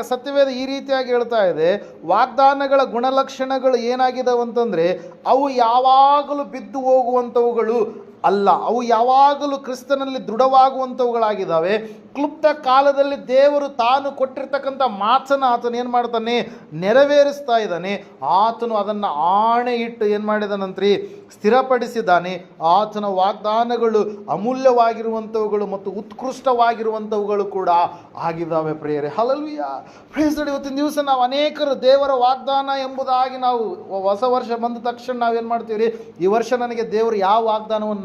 ಸತ್ಯವೇದ ಈ ರೀತಿಯಾಗಿ ಹೇಳ್ತಾ ಇದೆ ವಾಗ್ದಾನಗಳ ಗುಣಲಕ್ಷಣಗಳು ಏನಾಗಿದಾವಂತಂದರೆ ಅವು ಯಾವಾಗಲೂ ಬಿದ್ದು ಹೋಗುವಂಥವುಗಳು ಅಲ್ಲ, ಅವು ಯಾವಾಗಲೂ ಕ್ರಿಸ್ತನಲ್ಲಿ ದೃಢವಾಗುವಂಥವುಗಳಾಗಿದ್ದಾವೆ. ಕ್ಲುಪ್ತ ಕಾಲದಲ್ಲಿ ದೇವರು ತಾನು ಕೊಟ್ಟಿರ್ತಕ್ಕಂಥ ಮಾತನ್ನು ಆತನು ಏನು ಮಾಡ್ತಾನೆ ನೆರವೇರಿಸ್ತಾ ಇದ್ದಾನೆ. ಆತನು ಅದನ್ನು ಆಣೆ ಇಟ್ಟು ಏನು ಮಾಡಿದಾನಂತ್ರಿ ಸ್ಥಿರಪಡಿಸಿದ್ದಾನೆ. ಆತನ ವಾಗ್ದಾನಗಳು ಅಮೂಲ್ಯವಾಗಿರುವಂಥವುಗಳು ಮತ್ತು ಉತ್ಕೃಷ್ಟವಾಗಿರುವಂಥವುಗಳು ಕೂಡ ಆಗಿದ್ದಾವೆ ಪ್ರೇಯರೆ. ಹಲಲ್ವಿಯ ಪ್ರೇಸ್ ಇವತ್ತಿನ ದಿವಸ ನಾವು ಅನೇಕರು ದೇವರ ವಾಗ್ದಾನ ಎಂಬುದಾಗಿ ನಾವು ಹೊಸ ವರ್ಷ ಬಂದ ತಕ್ಷಣ ನಾವೇನು ಮಾಡ್ತೀವಿ ಈ ವರ್ಷ ನನಗೆ ದೇವರು ಯಾವ ವಾಗ್ದಾನವನ್ನು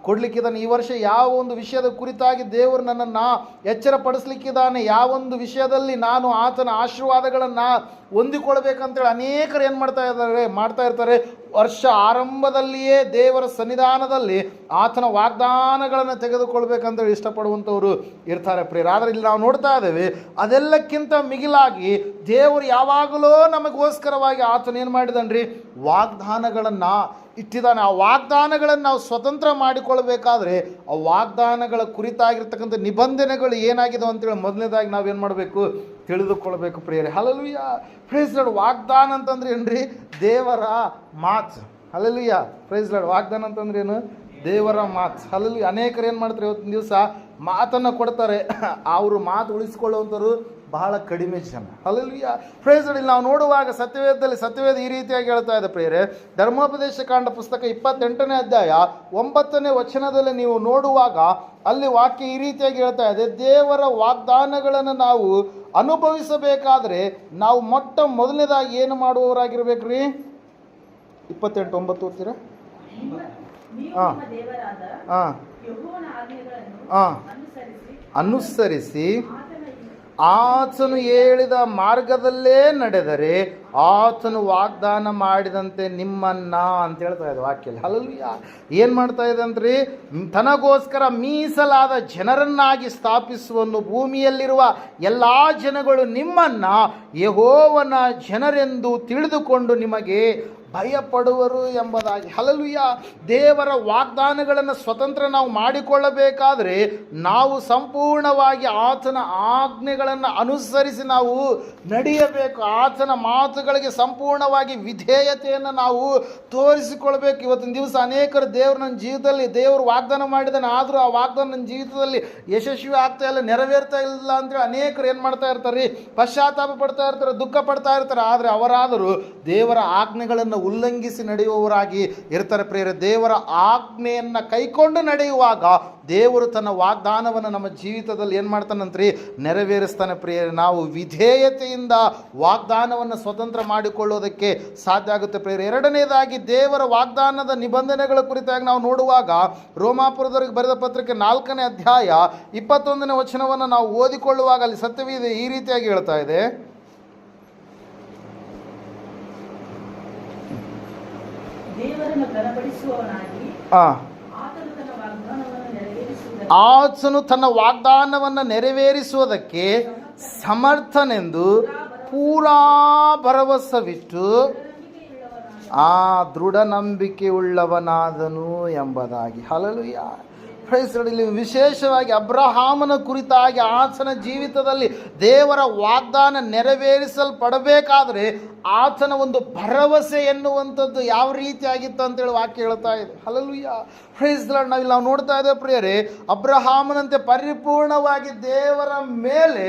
ಕೊಡ್ಲಿಕ್ಕಿದ್ದಾನೆ. ಈ ವರ್ಷ ಯಾವ ಒಂದು ವಿಷಯದ ಕುರಿತಾಗಿ ದೇವರು ನನ್ನನ್ನು ಎಚ್ಚರಪಡಿಸ್ಲಿಕ್ಕಿದ್ದಾನೆ? ಯಾವೊಂದು ವಿಷಯದಲ್ಲಿ ನಾನು ಆತನ ಆಶೀರ್ವಾದಗಳನ್ನು ಹೊಂದಿಕೊಳ್ಬೇಕಂತೇಳಿ ಅನೇಕರು ಏನು ಮಾಡ್ತಾ ಇದ್ದಾರೆ? ಮಾಡ್ತಾ ಇರ್ತಾರೆ. ವರ್ಷ ಆರಂಭದಲ್ಲಿಯೇ ದೇವರ ಸನ್ನಿಧಾನದಲ್ಲಿ ಆತನ ವಾಗ್ದಾನಗಳನ್ನು ತೆಗೆದುಕೊಳ್ಬೇಕಂತೇಳಿ ಇಷ್ಟಪಡುವಂಥವ್ರು ಇರ್ತಾರೆ ಪ್ರಿಯರ. ಆದರೆ ಇಲ್ಲಿ ನಾವು ನೋಡ್ತಾ ಇದ್ದೇವೆ, ಅದೆಲ್ಲಕ್ಕಿಂತ ಮಿಗಿಲಾಗಿ ದೇವರು ಯಾವಾಗಲೂ ನಮಗೋಸ್ಕರವಾಗಿ ಆತನ ಏನು ಮಾಡಿದನ್ರಿ ವಾಗ್ದಾನಗಳನ್ನು ಇಟ್ಟಿದ್ದಾನೆ. ಆ ವಾಗ್ದಾನಗಳನ್ನು ನಾವು ಸ್ವತಂತ್ರ ಮಾಡಿಕೊಳ್ಬೇಕಾದ್ರೆ ಆ ವಾಗ್ದಾನಗಳ ಕುರಿತಾಗಿರ್ತಕ್ಕಂಥ ನಿಬಂಧನೆಗಳು ಏನಾಗಿದೆ ಅಂತೇಳಿ ಮೊದಲನೇದಾಗಿ ನಾವೇನು ಮಾಡಬೇಕು? ತಿಳಿದುಕೊಳ್ಬೇಕು ಪ್ರಿಯರೇ. ಹಲಲುಯ್ಯ ಪ್ರೈಸ್ ಲಾಡ್ ವಾಗ್ದಾನ ಅಂತಂದ್ರೆ ಏನ್ರಿ? ದೇವರ ಮಾತು. ಹಲಲುಯ್ಯ ಪ್ರೈಸ್ ಲಾಡ್ ವಾಗ್ದಾನ ಅಂತಂದ್ರೆ ಏನು? ದೇವರ ಮಾತು. ಹಲಲು ಅನೇಕರು ಏನು ಮಾಡ್ತಾರೆ ಇವತ್ತಿನ ದಿವಸ ಮಾತನ್ನು ಕೊಡ್ತಾರೆ. ಅವರು ಮಾತು ಉಳಿಸ್ಕೊಳ್ಳುವಂಥವ್ರು ಬಹಳ ಕಡಿಮೆ ಜನ. ಹಲಲಿಯ ಇಲ್ಲಿ ನಾವು ನೋಡುವಾಗ ಸತ್ಯವೇದದಲ್ಲಿ ಸತ್ಯವೇದ ಈ ರೀತಿಯಾಗಿ ಹೇಳ್ತಾ ಇದೆ ಪ್ರೇರೆ ಧರ್ಮೋಪದೇಶ ಕಾಂಡ ಪುಸ್ತಕ ಇಪ್ಪತ್ತೆಂಟನೇ ಅಧ್ಯಾಯ ಒಂಬತ್ತನೇ ವಚನದಲ್ಲಿ ನೀವು ನೋಡುವಾಗ ಅಲ್ಲಿ ವಾಕ್ಯ ಈ ರೀತಿಯಾಗಿ ಹೇಳ್ತಾ ಇದೆ ದೇವರ ವಾಗ್ದಾನಗಳನ್ನು ನಾವು ಅನುಭವಿಸಬೇಕಾದ್ರೆ ನಾವು ಮೊಟ್ಟ ಮೊದಲನೇದಾಗಿ ಏನು ಮಾಡುವವರಾಗಿರ್ಬೇಕ್ರಿ ಇಪ್ಪತ್ತೆಂಟು ಒಂಬತ್ತು ಓದ್ತೀರಾ? ಹಾಂ. ಹಾಂ. ಹಾಂ. ಅನುಸರಿಸಿ ಆತನ ಹೇಳಿದ ಮಾರ್ಗದಲ್ಲೇ ನಡೆದರೆ ಆತನು ವಾಗ್ದಾನ ಮಾಡಿದಂತೆ ನಿಮ್ಮನ್ನ ಅಂತ ಹೇಳ್ತಾ ಇದೆ ವಾಕ್ಯಲ್ಲಿ ಹಲಲ್ಯ ಏನು ಮಾಡ್ತಾ ಇದೆ ತನಗೋಸ್ಕರ ಮೀಸಲಾದ ಜನರನ್ನಾಗಿ ಸ್ಥಾಪಿಸುವನು ಭೂಮಿಯಲ್ಲಿರುವ ಎಲ್ಲ ಜನಗಳು ನಿಮ್ಮನ್ನ ಯಹೋವನ ಜನರೆಂದು ತಿಳಿದುಕೊಂಡು ನಿಮಗೆ ಭಯಪಡುವರು ಎಂಬುದಾಗಿ. ಹಲಲುಯ್ಯ ದೇವರ ವಾಗ್ದಾನಗಳನ್ನು ಸ್ವತಂತ್ರ ನಾವು ಮಾಡಿಕೊಳ್ಳಬೇಕಾದ್ರೆ ನಾವು ಸಂಪೂರ್ಣವಾಗಿ ಆತನ ಆಜ್ಞೆಗಳನ್ನು ಅನುಸರಿಸಿ ನಾವು ನಡೆಯಬೇಕು. ಆತನ ಮಾತುಗಳಿಗೆ ಸಂಪೂರ್ಣವಾಗಿ ವಿಧೇಯತೆಯನ್ನು ನಾವು ತೋರಿಸಿಕೊಳ್ಬೇಕು. ಇವತ್ತಿನ ದಿವಸ ಅನೇಕರು ದೇವರು ನನ್ನ ಜೀವಿತದಲ್ಲಿ, ದೇವರು ವಾಗ್ದಾನ ಮಾಡಿದ್ದಾನೆ, ಆದರೂ ಆ ವಾಗ್ದಾನ ನನ್ನ ಜೀವಿತದಲ್ಲಿ ಯಶಸ್ವಿ ಆಗ್ತಾ ಇಲ್ಲ, ನೆರವೇರ್ತಾ ಇಲ್ಲ ಅಂತೇಳಿ ಅನೇಕರು ಏನು ಮಾಡ್ತಾ ಇರ್ತಾರೆ? ಪಶ್ಚಾತ್ತಾಪ ಪಡ್ತಾ ಇರ್ತಾರೆ, ದುಃಖ ಪಡ್ತಾ ಇರ್ತಾರೆ. ಆದರೆ ಅವರಾದರೂ ದೇವರ ಆಜ್ಞೆಗಳನ್ನು ಉಲ್ಲಂಘಿಸಿ ನಡೆಯುವವರಾಗಿ ಇರ್ತಾರೆ ಪ್ರೇರ ದೇವರ ಆಜ್ಞೆಯನ್ನು ಕೈಕೊಂಡು ನಡೆಯುವಾಗ ದೇವರು ತನ್ನ ವಾಗ್ದಾನವನ್ನು ನಮ್ಮ ಜೀವಿತದಲ್ಲಿ ಏನು ಮಾಡ್ತಾನಂತ್ರಿ? ನೆರವೇರಿಸ್ತಾನೆ ಪ್ರಿಯರೇ. ನಾವು ವಿಧೇಯತೆಯಿಂದ ವಾಗ್ದಾನವನ್ನು ಸ್ವತಂತ್ರ ಮಾಡಿಕೊಳ್ಳೋದಕ್ಕೆ ಸಾಧ್ಯ ಆಗುತ್ತೆ ಪ್ರಿಯರೇ. ಎರಡನೇದಾಗಿ ದೇವರ ವಾಗ್ದಾನದ ನಿಬಂಧನೆಗಳ ಕುರಿತಾಗಿ ನಾವು ನೋಡುವಾಗ ರೋಮಾಪುರದವರಿಗೆ ಬರೆದ ಪತ್ರಿಕೆ ನಾಲ್ಕನೇ ಅಧ್ಯಾಯ ಇಪ್ಪತ್ತೊಂದನೇ ವಚನವನ್ನು ನಾವು ಓದಿಕೊಳ್ಳುವಾಗ ಅಲ್ಲಿ ಸತ್ಯವಿದೆ ಈ ರೀತಿಯಾಗಿ ಹೇಳ್ತಾ ಇದೆ ದೇವರನ್ನು ಘನಪಡಿಸುವವನಾಗಿ ಆ ಆತನು ತನ್ನ ವಾಗ್ದಾನವನ್ನು ನೆರವೇರಿಸುವುದಕ್ಕೆ ಸಮರ್ಥನೆಂದು ಪೂರಾ ಭರವಸವಿಟ್ಟು ಆ ದೃಢ ನಂಬಿಕೆಯುಳ್ಳವನಾದನು ಎಂಬುದಾಗಿ ಹಲಲು ಲಾರ್ಡ್. ಇಲ್ಲಿ ವಿಶೇಷವಾಗಿ ಅಬ್ರಹಾಮನ ಕುರಿತಾಗಿ ಆತನ ಜೀವಿತದಲ್ಲಿ ದೇವರ ವಾಗ್ದಾನ ನೆರವೇರಿಸಲ್ಪಡಬೇಕಾದ್ರೆ ಆತನ ಒಂದು ಭರವಸೆ ಎನ್ನುವಂಥದ್ದು ಯಾವ ರೀತಿಯಾಗಿತ್ತು ಅಂತೇಳಿ ವಾಕ್ಯ ಹೇಳ್ತಾ ಇದೆ. ಪ್ರೈಸ್ ಲಾರ್ಡ್ ನಾವಿಲ್ಲಿ ನಾವು ನೋಡ್ತಾ ಇದ್ದೇವೆ ಪ್ರಿಯರೇ, ಅಬ್ರಹಾಮನಂತೆ ಪರಿಪೂರ್ಣವಾಗಿ ದೇವರ ಮೇಲೆ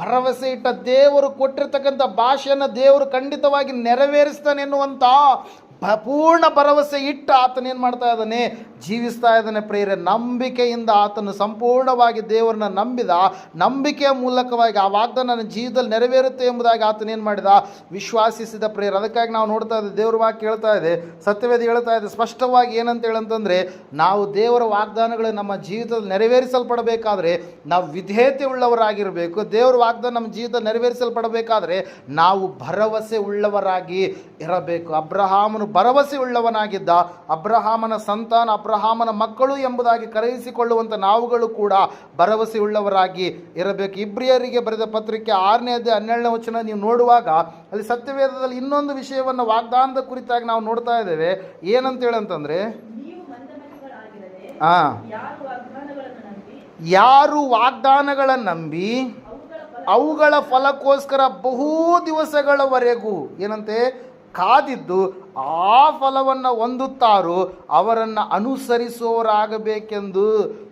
ಭರವಸೆ ಇಟ್ಟ ದೇವರು ಕೊಟ್ಟಿರ್ತಕ್ಕಂಥ ಭಾಷೆಯನ್ನು ದೇವರು ಖಂಡಿತವಾಗಿ ನೆರವೇರಿಸ್ತಾನೆ ಎನ್ನುವಂಥ ಪೂರ್ಣ ಭರವಸೆ ಇಟ್ಟು ಆತನೇನು ಮಾಡ್ತಾ ಇದ್ದಾನೆ? ಜೀವಿಸ್ತಾ ಇದ್ದಾನೆ ಪ್ರೇರೆ ನಂಬಿಕೆಯಿಂದ ಆತನು ಸಂಪೂರ್ಣವಾಗಿ ದೇವರನ್ನ ನಂಬಿದ, ನಂಬಿಕೆಯ ಮೂಲಕವಾಗಿ ಆ ವಾಗ್ದಾನ ನನ್ನ ಜೀವಿತದಲ್ಲಿ ನೆರವೇರುತ್ತೆ ಎಂಬುದಾಗಿ ಆತನೇನು ಮಾಡಿದ? ವಿಶ್ವಾಸಿಸಿದ ಪ್ರೇರ ಅದಕ್ಕಾಗಿ ನಾವು ನೋಡ್ತಾ ಇದ್ದೆ, ದೇವ್ರ ವಾಕ್ಯ ಹೇಳ್ತಾ ಇದೆ ಸತ್ಯವೇದ ಹೇಳ್ತಾ ಇದೆ ಸ್ಪಷ್ಟವಾಗಿ ಏನಂತ ಹೇಳಂತಂದ್ರೆ, ನಾವು ದೇವರ ವಾಗ್ದಾನಗಳು ನಮ್ಮ ಜೀವಿತದಲ್ಲಿ ನೆರವೇರಿಸಲ್ಪಡಬೇಕಾದ್ರೆ ನಾವು ವಿಧೇಯತೆ ಉಳ್ಳವರಾಗಿರಬೇಕು. ದೇವರ ವಾಗ್ದಾನ ನಮ್ಮ ಜೀವಿತ ನೆರವೇರಿಸಲ್ಪಡಬೇಕಾದ್ರೆ ನಾವು ಭರವಸೆ ಉಳ್ಳವರಾಗಿ ಇರಬೇಕು. ಅಬ್ರಹಾಮನು ಭರವಸೆ ಉಳ್ಳವನಾಗಿದ್ದ ಅಬ್ರಹಾಮನ ಸಂತಾನ ಅಬ್ರಹಾಮನ ಮಕ್ಕಳು ಎಂಬುದಾಗಿ ಕರೆಯಿಸಿಕೊಳ್ಳುವಂಥ ನಾವುಗಳು ಕೂಡ ಭರವಸೆಯುಳ್ಳವರಾಗಿ ಇರಬೇಕು. ಇಬ್ರಿಯರಿಗೆ ಬರೆದ ಪತ್ರಿಕೆ ಆರನೇ ಅಧ್ಯಾಯ ಹನ್ನೆರಡನೇ ವಚನ ನೀವು ನೋಡುವಾಗ ಅಲ್ಲಿ ಸತ್ಯವೇದದಲ್ಲಿ ಇನ್ನೊಂದು ವಿಷಯವನ್ನು ವಾಗ್ದಾನದ ಕುರಿತಾಗಿ ನಾವು ನೋಡ್ತಾ ಇದ್ದೇವೆ. ಏನಂತ ಹಾಂ ಯಾರು ವಾಗ್ದಾನಗಳನ್ನು ನಂಬಿ? ಅವುಗಳ ಫಲಕ್ಕೋಸ್ಕರ ಬಹು ದಿವಸಗಳವರೆಗೂ ಏನಂತೆ? ಕಾದಿದ್ದು ಆ ಫಲವನ್ನು ಹೊಂದುತ್ತಾರೋ ಅವರನ್ನು ಅನುಸರಿಸುವವರಾಗಬೇಕೆಂದು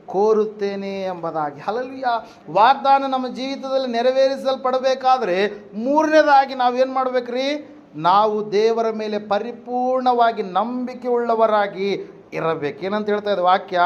ಕೋರುತ್ತೇನೆ ಎಂಬುದಾಗಿ. ಹಲಲಿಯ ವಾಗ್ದಾನ ನಮ್ಮ ಜೀವಿತದಲ್ಲಿ ನೆರವೇರಿಸಲ್ಪಡಬೇಕಾದ್ರೆ ಮೂರನೇದಾಗಿ ನಾವೇನು ಮಾಡಬೇಕ್ರಿ? ನಾವು ದೇವರ ಮೇಲೆ ಪರಿಪೂರ್ಣವಾಗಿ ನಂಬಿಕೆ ಉಳ್ಳವರಾಗಿ ಇರಬೇಕು. ಏನಂತ ಹೇಳ್ತಾ ವಾಕ್ಯ?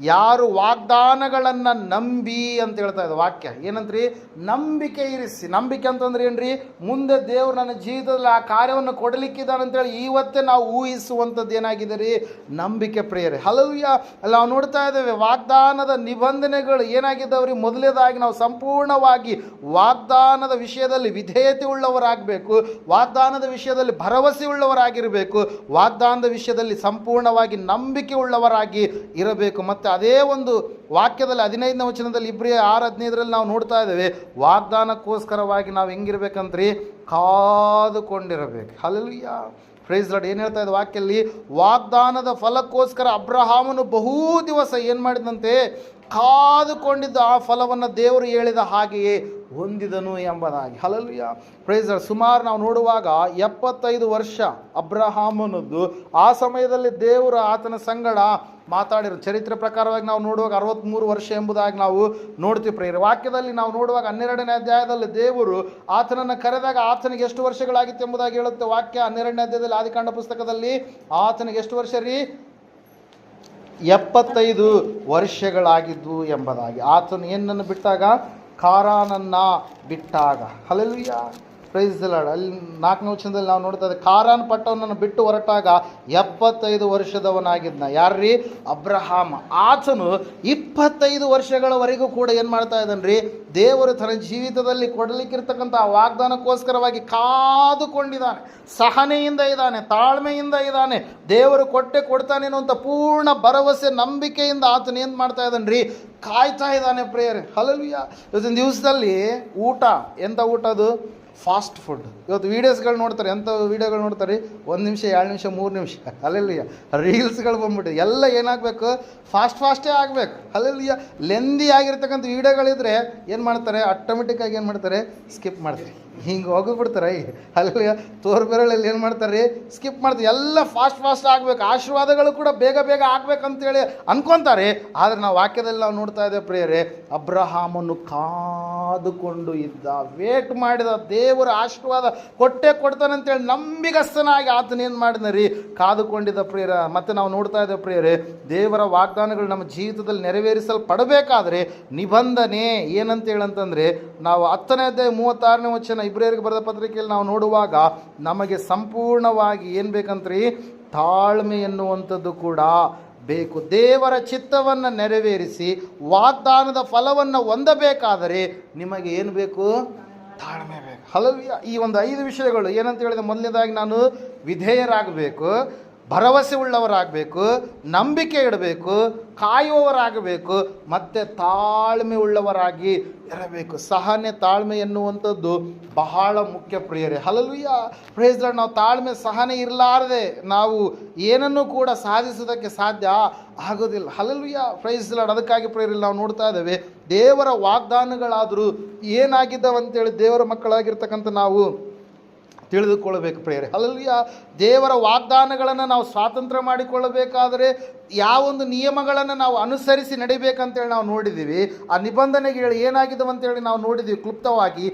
ಯಾರು ವಾಗ್ದಾನಗಳನ್ನು ನಂಬಿ ಅಂತ ಹೇಳ್ತಾ ಇದೆ ವಾಕ್ಯ. ಏನಂತ್ರಿ? ನಂಬಿಕೆ ಇರಿಸಿ. ನಂಬಿಕೆ ಅಂತಂದ್ರೆ ಏನ್ರಿ? ಮುಂದೆ ದೇವರು ನನ್ನ ಜೀವಿತದಲ್ಲಿ ಆ ಕಾರ್ಯವನ್ನು ಕೊಡಲಿಕ್ಕಿದ್ದಾನೆ ಅಂತೇಳಿ ಇವತ್ತೇ ನಾವು ಊಹಿಸುವಂಥದ್ದು ಏನಾಗಿದೆ ರೀ? ನಂಬಿಕೆ ಪ್ರಿಯರೇ. ಹಲವು ಅಲ್ಲಿ, ನಾವು ನೋಡ್ತಾ ಇದ್ದೇವೆ, ವಾಗ್ದಾನದ ನಿಬಂಧನೆಗಳು ಏನಾಗಿದ್ದಾವ್ರಿ? ಮೊದಲೇದಾಗಿ ನಾವು ಸಂಪೂರ್ಣವಾಗಿ ವಾಗ್ದಾನದ ವಿಷಯದಲ್ಲಿ ವಿಧೇಯತೆ ಉಳ್ಳವರಾಗಬೇಕು, ವಾಗ್ದಾನದ ವಿಷಯದಲ್ಲಿ ಭರವಸೆ ಉಳ್ಳವರಾಗಿರಬೇಕು, ವಾಗ್ದಾನದ ವಿಷಯದಲ್ಲಿ ಸಂಪೂರ್ಣವಾಗಿ ನಂಬಿಕೆ ಉಳ್ಳವರಾಗಿ ಇರಬೇಕು. ಮತ್ತು ಅದೇ ಒಂದು ವಾಕ್ಯದಲ್ಲಿ ಹದಿನೈದನೇ ವಚನದಲ್ಲಿ ಇಬ್ಬರೇ ಆರು ಹದಿನೈದರಲ್ಲಿ ನಾವು ನೋಡ್ತಾ ಇದ್ದೇವೆ, ವಾಗ್ದಾನಕ್ಕೋಸ್ಕರವಾಗಿ ನಾವು ಹೆಂಗಿರ್ಬೇಕಂತ್ರಿ? ಕಾದುಕೊಂಡಿರಬೇಕು. ಹಲಲಿಯ ಫ್ರೈಸ್ ಲಾಡ್ ಏನು ಹೇಳ್ತಾ ಇದೆ ವಾಕ್ಯಲ್ಲಿ ವಾಗ್ದಾನದ ಫಲಕ್ಕೋಸ್ಕರ ಅಬ್ರಹಾಮನು ಬಹು ದಿವಸ ಏನು ಮಾಡಿದಂತೆ? ಕಾದುಕೊಂಡಿದ್ದ ಆ ಫಲವನ್ನು ದೇವರು ಹೇಳಿದ ಹಾಗೆಯೇ ಹೊಂದಿದನು ಎಂಬುದಾಗಿ. ಹಲಲುಯ ಪ್ರೈಸ್ ಸುಮಾರು ನಾವು ನೋಡುವಾಗ ಎಪ್ಪತ್ತೈದು ವರ್ಷ ಅಬ್ರಹಾಮನದ್ದು, ಆ ಸಮಯದಲ್ಲಿ ದೇವರು ಆತನ ಸಂಗಡ ಮಾತಾಡಿರೋ ಚರಿತ್ರೆ ಪ್ರಕಾರವಾಗಿ ನಾವು ನೋಡುವಾಗ ಅರವತ್ತ್ಮೂರು ವರ್ಷ ಎಂಬುದಾಗಿ ನಾವು ನೋಡ್ತೀವಿ ಪ್ರೇರ ವಾಕ್ಯದಲ್ಲಿ ನಾವು ನೋಡುವಾಗ ಹನ್ನೆರಡನೇ ಅಧ್ಯಾಯದಲ್ಲಿ ದೇವರು ಆತನನ್ನು ಕರೆದಾಗ ಆತನಿಗೆ ಎಷ್ಟು ವರ್ಷಗಳಾಗಿತ್ತು ಎಂಬುದಾಗಿ ಹೇಳುತ್ತೆ ವಾಕ್ಯ. ಹನ್ನೆರಡನೇ ಅಧ್ಯಾಯದಲ್ಲಿ ಆದಿಕಾಂಡ ಪುಸ್ತಕದಲ್ಲಿ ಆತನಿಗೆ ಎಷ್ಟು ವರ್ಷ ರೀ? ಎಪ್ಪತ್ತೈದು ವರ್ಷಗಳಾಗಿದ್ದು ಎಂಬುದಾಗಿ. ಆತನು ಏನನ್ನು ಬಿಟ್ಟಾಗ? ಖಾರಾನನ್ನು ಬಿಟ್ಟಾಗ. ಹಲಲುಯ್ಯ ಪ್ರೈಸ್ ಲಾರ್ಡ್ ಅಲ್ಲಿ ನಾಲ್ಕನೇ ವಚನದಲ್ಲಿ ನಾವು ನೋಡ್ತಾ ಇದ್ದೆ. ಕಾರಾನ್ ಪಟ್ಟವನ್ನು ಬಿಟ್ಟು ಹೊರಟಾಗ ಎಪ್ಪತ್ತೈದು ವರ್ಷದವನಾಗಿದ್ನ. ಯಾರ್ರೀ? ಅಬ್ರಹಾಮ. ಆತನು ಇಪ್ಪತ್ತೈದು ವರ್ಷಗಳವರೆಗೂ ಕೂಡ ಏನು ಮಾಡ್ತಾ ರೀ ದೇವರು ತನ್ನ ಜೀವಿತದಲ್ಲಿ ಕೊಡಲಿಕ್ಕಿರ್ತಕ್ಕಂಥ ವಾಗ್ದಾನಕ್ಕೋಸ್ಕರವಾಗಿ ಕಾದುಕೊಂಡಿದ್ದಾನೆ. ಸಹನೆಯಿಂದ ಇದ್ದಾನೆ, ತಾಳ್ಮೆಯಿಂದ ಇದ್ದಾನೆ. ದೇವರು ಕೊಟ್ಟೆ ಕೊಡ್ತಾನೆ ಅನ್ನುವಂಥ ಪೂರ್ಣ ಭರವಸೆ, ನಂಬಿಕೆಯಿಂದ ಆತನ ಏನು ಮಾಡ್ತಾ ಇದ್ದಾನೆ ರೀ ಕಾಯ್ತಾ ಇದ್ದಾನೆ ಪ್ರೇಯರ್. ಹಲಲ್ವಿಯ ಇವತ್ತಿನ ದಿವಸದಲ್ಲಿ ಊಟ. ಎಂಥ ಊಟ ಅದು? Fast food. ಇವತ್ತು ವೀಡಿಯೋಸ್ಗಳು ನೋಡ್ತಾರೆ, ಎಂಥ ವೀಡಿಯೋಗಳು ನೋಡ್ತಾರೆ ಒಂದು ನಿಮಿಷ, ಎರಡು ನಿಮಿಷ, ಮೂರು ನಿಮಿಷ. ಅಲ್ಲೆಲ್ಲಿಯ ರೀಲ್ಸ್ಗಳು ಬಂದ್ಬಿಟ್ಟು, ಎಲ್ಲ ಏನಾಗಬೇಕು? ಫಾಸ್ಟ್ ಫಾಸ್ಟೇ ಆಗಬೇಕು. ಅಲ್ಲೆಲ್ಲಿಯ ಲೆಂದಿ ಆಗಿರ್ತಕ್ಕಂಥ ವೀಡಿಯೋಗಳಿದ್ರೆ ಏನು ಮಾಡ್ತಾರೆ? ಆಟೋಮೆಟಿಕ್ಕಾಗಿ ಏನು ಮಾಡ್ತಾರೆ? ಸ್ಕಿಪ್ ಮಾಡ್ತಾರೆ. ಹಿಂಗೆ ಹೋಗಿಬಿಡ್ತಾರೆ ಅಲ್ಲಿಯ ತೋರ್ಬೆರಳಲ್ಲಿ ಏನು ಮಾಡ್ತಾರೆ ಸ್ಕಿಪ್ ಮಾಡ್ತಾರೆ. ಎಲ್ಲ ಫಾಸ್ಟ್ ಫಾಸ್ಟ್ ಆಗಬೇಕು. ಆಶೀರ್ವಾದಗಳು ಕೂಡ ಬೇಗ ಬೇಗ ಆಗಬೇಕಂತೇಳಿ ಅಂದ್ಕೊತಾರೆ ಆದರೆ ನಾವು ವಾಕ್ಯದಲ್ಲಿ ನಾವು ನೋಡ್ತಾ ಇದ್ದೇವೆ ಪ್ರೇಯರೇ ಅಬ್ರಹಾಮನ್ನು ಕಾದುಕೊಂಡು ಇದ್ದ. ವೇಟ್ ಮಾಡಿದ. ದೇವರ ಆಶೀರ್ವಾದ ಕೊಟ್ಟೆ ಕೊಡ್ತಾನಂತೇಳಿ ನಂಬಿಗಸ್ತನಾಗಿ ಆತನೇನು ಮಾಡಿದ ರೀ ಕಾದುಕೊಂಡಿದ್ದ ಪ್ರಿಯರ, ಮತ್ತು ನಾವು ನೋಡ್ತಾ ಇದ್ದೇವೆ ಪ್ರಿಯರೇ, ದೇವರ ವಾಗ್ದಾನಗಳು ನಮ್ಮ ಜೀವಿತದಲ್ಲಿ ನೆರವೇರಿಸಲ್ಪಡಬೇಕಾದ್ರೆ ನಿಬಂಧನೆ ಏನಂತ ಹೇಳಂತಂದರೆ ನಾವು ಹತ್ತನೇ ಅಧ್ಯಾಯ ಮೂವತ್ತಾರನೇ ವಚನ ಇಬ್ರಿಯರಿಗೆ ಬರೆದ ಪತ್ರಿಕೆಯಲ್ಲಿ ನಾವು ನೋಡುವಾಗ ನಮಗೆ ಸಂಪೂರ್ಣವಾಗಿ ಏನು ಬೇಕಂತ್ರಿ? ತಾಳ್ಮೆ ಎನ್ನುವಂಥದ್ದು ಕೂಡ ಬೇಕು. ದೇವರ ಚಿತ್ತವನ್ನು ನೆರವೇರಿಸಿ, ವಾಗ್ದಾನದ ಫಲವನ್ನು ಹೊಂದಬೇಕಾದರೆ ನಿಮಗೆ ಏನು ಬೇಕು? ತಾಳ್ಮೆ ಬೇಕು. ಹಲವು ಈ ಒಂದು ಐದು ವಿಷಯಗಳು ಏನಂತ ಹೇಳಿದ್ರೆ ಮೊದಲನೇದಾಗಿ ನಾನು ವಿಧೇಯರಾಗಬೇಕು. ಭರವಸೆ ಉಳ್ಳವರಾಗಬೇಕು, ನಂಬಿಕೆ ಇಡಬೇಕು, ಕಾಯುವವರಾಗಬೇಕು, ಮತ್ತು ತಾಳ್ಮೆ ಉಳ್ಳವರಾಗಿ ಇರಬೇಕು. ಸಹನೆ, ತಾಳ್ಮೆ ಎನ್ನುವಂಥದ್ದು ಬಹಳ ಮುಖ್ಯ ಪ್ರಿಯರೇ. ಹಲಲುಯ್ಯ ಪ್ರೇಸ್ ನಾವು ತಾಳ್ಮೆ, ಸಹನೆ ಇರಲಾರದೆ ನಾವು ಏನನ್ನು ಕೂಡ ಸಾಧಿಸೋದಕ್ಕೆ ಸಾಧ್ಯ ಆಗೋದಿಲ್ಲ. ಹಲಲುಯ್ಯ ಪ್ರೈಸ್ ಲಾಡ್ ಅದಕ್ಕಾಗಿ ಪ್ರೇರಲ್ಲಿ ನಾವು ನೋಡ್ತಾ ಇದ್ದೇವೆ, ದೇವರ ವಾಗ್ದಾನಗಳಾದರೂ ಏನಾಗಿದ್ದಾವಂತೇಳಿ ದೇವರ ಮಕ್ಕಳಾಗಿರ್ತಕ್ಕಂಥ ನಾವು ತಿಳಿದುಕೊಳ್ಳಬೇಕು ಪ್ರೇರೆ ಅಲ್ಲಿಯ ದೇವರ ವಾಗ್ದಾನಗಳನ್ನು ನಾವು ಸ್ವಾತಂತ್ರ್ಯ ಮಾಡಿಕೊಳ್ಳಬೇಕಾದರೆ ಯಾವೊಂದು ನಿಯಮಗಳನ್ನು ನಾವು ಅನುಸರಿಸಿ ನಡಿಬೇಕಂತೇಳಿ ನಾವು ನೋಡಿದ್ದೀವಿ. ಆ ನಿಬಂಧನೆಗಳು ಏನಾಗಿದ್ದವಂತೇಳಿ ನಾವು ನೋಡಿದ್ದೀವಿ. ಕ್ಲುಪ್ತವಾಗಿ